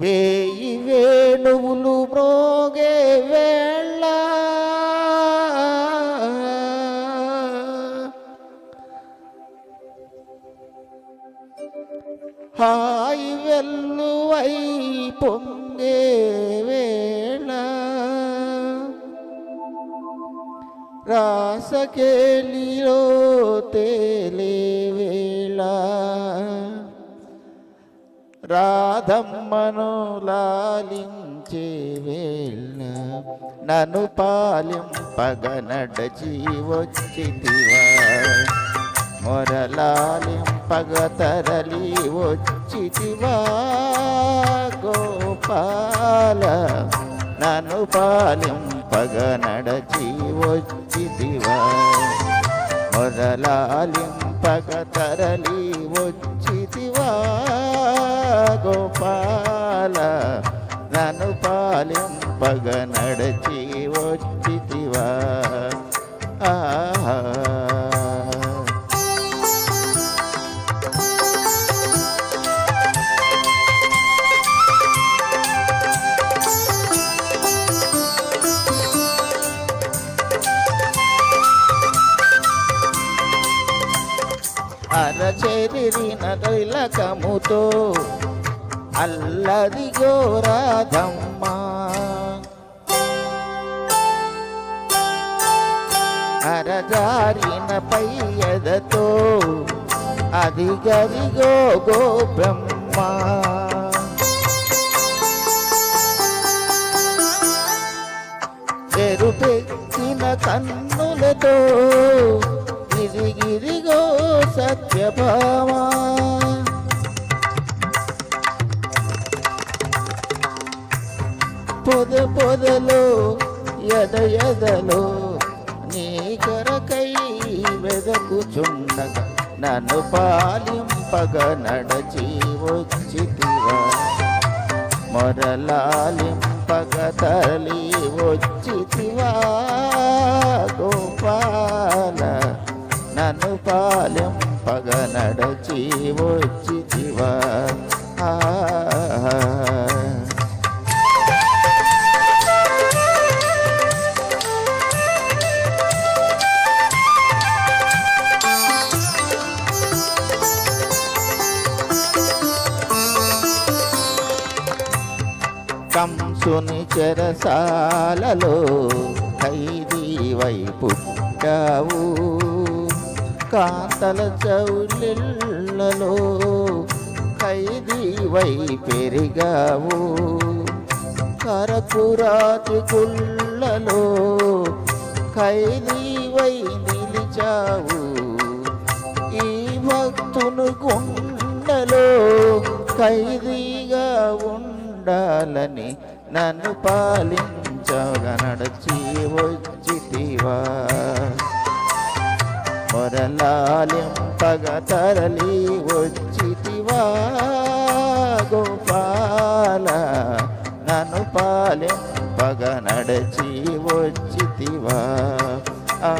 వేయి వేణువులు మ్రోగే వేళ హాయి వెల్లువై పొంగే వేళ. రాసకేలిలో రాధమ్మను లాలించే వేళ నన్ను పాలింపగ నడచి వచ్చితివా మొరలాలింపగ తరలి వచ్చితివా గోపాల నన్ను పాలింపగ నడచి వచ్చితివా మొరలాలింపగ తరలి వచ్చితివా గోపాల? అరచెరిన తిలకముతో అల్లది గోరాధమ్మ అరజారిన పయ్యదతో అది గదిగో గో బ్రహ్మ చెరుపెక్కిన కన్నులతో గిరిగిరిగో సత్యభామా. పొద పొదలో ఎద ఎదలో నీ కొరకై వెదకుచుండగా నన్ను పాలింపగ నడచి వచ్చితివా. మొరలాలింపగ తరలి వచ్చితివా. కంసుని చెరసాలలో ఖైదీవై పుట్టావు. కాంతల చౌలిళ్ళలో ఖైదీవై పెరిగావు. కరపురాతి గుళ్ళలో ఖైదీవై నిలిచావు. ఈ భక్తును గుండెలో ఖైదీగా ఉండాలని నన్ను పాలించగా నడచి వచ్చితివా. మొరలాలింపగ తరలి వచ్చితివా గోపాల. నన్ను పాలింపగ నడచి వచ్చితివా. ఆ